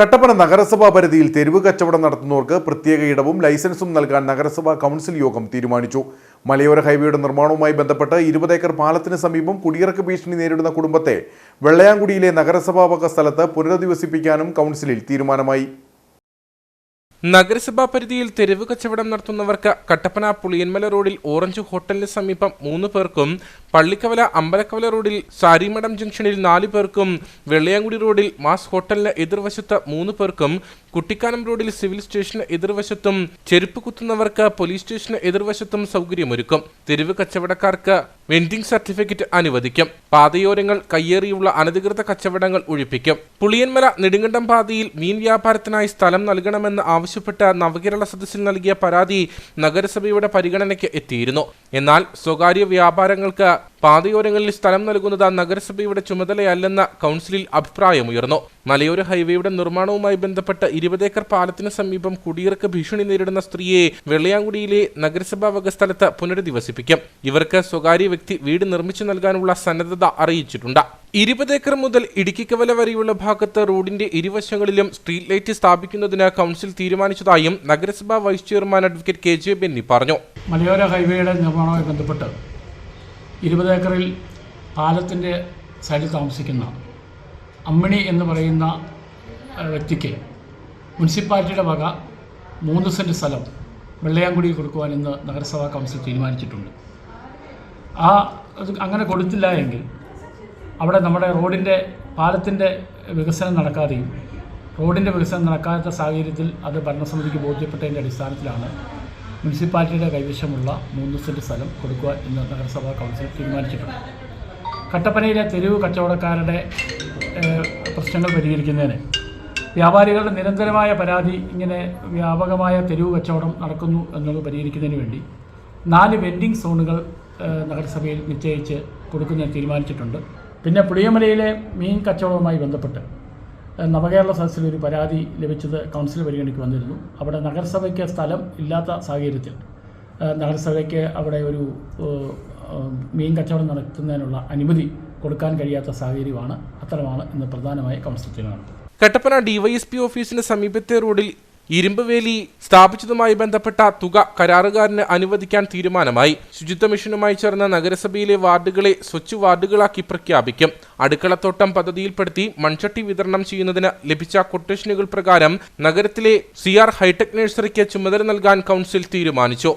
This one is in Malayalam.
കട്ടപ്പന നഗരസഭാ പരിധിയിൽ തെരുവ് കച്ചവടം നടത്തുന്നവർക്ക് പ്രത്യേക ഇടവും ലൈസൻസും നൽകാൻ നഗരസഭാ കൗൺസിൽ യോഗം തീരുമാനിച്ചു. മലയോര ഹൈവേയുടെ നിർമ്മാണവുമായി ബന്ധപ്പെട്ട് ഇരുപത് ഏക്കർ പാലത്തിന് സമീപം കുടിയിറക്ക് ഭീഷണി നേരിടുന്ന കുടുംബത്തെ വെള്ളയാങ്കുടിയിലെ നഗരസഭാ വക സ്ഥലത്ത് പുനരധിവസിപ്പിക്കാനും കൗൺസിലിൽ തീരുമാനമായി. നഗരസഭാ പരിധിയിൽ തെരുവ് കച്ചവടം നടത്തുന്നവർക്ക് കട്ടപ്പന പുളിയന്മല റോഡിൽ ഓറഞ്ച് ഹോട്ടലിന് സമീപം മൂന്ന് പേർക്കും പള്ളിക്കവല അമ്പലക്കവല റോഡിൽ സാരിമഠം ജംഗ്ഷനിൽ നാല് പേർക്കും വെള്ളയാങ്കുടി റോഡിൽ മാസ് ഹോട്ടലിന് എതിർവശത്ത് മൂന്ന് പേർക്കും കുട്ടിക്കാനം റോഡിൽ സിവിൽ സ്റ്റേഷന് എതിർവശത്തും ചെരുപ്പ് കുത്തുന്നവർക്ക് പോലീസ് സ്റ്റേഷന് എതിർവശത്തും സൗകര്യമൊരുക്കും. തെരുവ് കച്ചവടക്കാർക്ക് വെൻഡിംഗ് സർട്ടിഫിക്കറ്റ് അനുവദിക്കും. പാതയോരങ്ങൾ കയ്യേറിയുള്ള അനധികൃത കച്ചവടങ്ങൾ ഒഴിപ്പിക്കും. പുളിയന്മല നെടുങ്കണ്ടം പാതയിൽ മീൻ വ്യാപാരത്തിനായി സ്ഥലം നൽകണമെന്ന് ആവശ്യപ്പെട്ട നവകേരള സദസ്സിൽ നൽകിയ പരാതി നഗരസഭയുടെ പരിഗണനയ്ക്ക് എത്തിയിരുന്നു. എന്നാൽ സ്വകാര്യ വ്യാപാരങ്ങൾക്ക് പാതയോരങ്ങളിൽ സ്ഥലം നൽകുന്നത് നഗരസഭയുടെ ചുമതലയല്ലെന്ന കൗൺസിലിൽ അഭിപ്രായമുയർന്നു. മലയോര ഹൈവേയുടെ നിർമ്മാണവുമായി ബന്ധപ്പെട്ട് ഇരുപതേക്കർ പാലത്തിന് സമീപം കുടിയിറക്ക് ഭീഷണി നേരിടുന്ന സ്ത്രീയെ വെള്ളയാങ്കുടിയിലെ നഗരസഭാ വക സ്ഥലത്ത് പുനരധിവസിപ്പിക്കും. ഇവർക്ക് സ്വകാര്യ വ്യക്തി വീട് നിർമ്മിച്ചു നൽകാനുള്ള സന്നദ്ധത അറിയിച്ചിട്ടുണ്ട്. ഇരുപതേക്കർ മുതൽ ഇടുക്കിക്കവല വരെയുള്ള ഭാഗത്ത് റോഡിന്റെ ഇരുവശങ്ങളിലും സ്ട്രീറ്റ് ലൈറ്റ് സ്ഥാപിക്കുന്നതിന് കൗൺസിൽ തീരുമാനിച്ചതായും നഗരസഭാ vice chairman advocate K J Benny പറഞ്ഞു. മലയോര ഹൈവേയുടെ നിർമ്മാണവുമായി ബന്ധപ്പെട്ട് ഇരുപത് ഏക്കറിൽ പാലത്തിന്റെ സൈഡിൽ താമസിക്കുന്ന അമ്മിണി എന്ന് പറയുന്ന വ്യക്തിക്ക് മുനിസിപ്പാലിറ്റിയുടെ വക മൂന്ന് സെന്റ് സ്ഥലം വെള്ളയാങ്കുടി കൊടുക്കുവാൻ ഇന്ന് നഗരസഭാ കൗൺസിൽ തീരുമാനിച്ചിട്ടുണ്ട്. ആ അങ്ങനെ കൊടുത്തില്ല എങ്കിൽ അവിടെ നമ്മുടെ റോഡിന്റെ പാലത്തിന്റെ വികസനം നടക്കാതെയും റോഡിന്റെ വികസനം നടക്കാത്ത സാഹചര്യത്തിൽ അത് ഭരണസമിതിക്ക് ബോധ്യപ്പെട്ടതിന്റെ അടിസ്ഥാനത്തിലാണ് മുനിസിപ്പാലിറ്റിയുടെ കൈവശമുള്ള മൂന്ന് സെന്റ് സ്ഥലം കൊടുക്കുക എന്ന് നഗരസഭാ കൗൺസിൽ തീരുമാനിച്ചിട്ടുണ്ട്. കട്ടപ്പനയിലെ തെരുവ് കച്ചവടക്കാരുടെ പ്രശ്നങ്ങൾ പരിഹരിക്കുന്നതിന് വ്യാപാരികളുടെ നിരന്തരമായ പരാതി ഇങ്ങനെ വ്യാപകമായ തെരുവ് കച്ചവടം നടക്കുന്നു എന്നുള്ളത് പരിഹരിക്കുന്നതിന് വേണ്ടി നാല് വെൻഡിങ് സോണുകൾ നഗരസഭയിൽ നിശ്ചയിച്ച് കൊടുക്കുന്നതിന് തീരുമാനിച്ചിട്ടുണ്ട്. പിന്നെ പുളിയമലയിലെ മീൻ കച്ചവടവുമായി ബന്ധപ്പെട്ട് നവകേരള സദസ്സിൽ ഒരു പരാതി ലഭിച്ചത് കൗൺസിൽ പരിഗണിക്ക് വന്നിരുന്നു. അവിടെ നഗരസഭയ്ക്ക് സ്ഥലം ഇല്ലാത്ത സാഹചര്യത്തിൽ നഗരസഭയ്ക്ക് അവിടെ ഒരു മീൻ കച്ചവടം നടത്തുന്നതിനുള്ള അനുമതി കൊടുക്കാൻ കഴിയാത്ത സാഹചര്യമാണ് അത്തരമാണ് ഇന്ന് പ്രധാനമായി കൗൺസിൽ തീരുമാനം. കട്ടപ്പന ഡിവൈഎസ്പി ഓഫീസിന് സമീപത്തെ റോഡിൽ ഇരുമ്പ് വേലി സ്ഥാപിച്ചതുമായി ബന്ധപ്പെട്ട തുക കരാറുകാരന് അനുവദിക്കാൻ തീരുമാനമായി. ശുചിത്വ മിഷനുമായി ചേർന്ന നഗരസഭയിലെ വാർഡുകളെ സ്വച്ഛ് വാർഡുകളാക്കി പ്രഖ്യാപിക്കും. അടുക്കളത്തോട്ടം പദ്ധതിയിൽപ്പെടുത്തി മൺചട്ടി വിതരണം ചെയ്യുന്നതിന് ലഭിച്ച കൊട്ടേഷനുകൾ പ്രകാരം നഗരത്തിലെ സി ആർ ഹൈടെക് നഴ്സറിക്ക് ചുമതല നൽകാൻ കൗൺസിൽ തീരുമാനിച്ചു.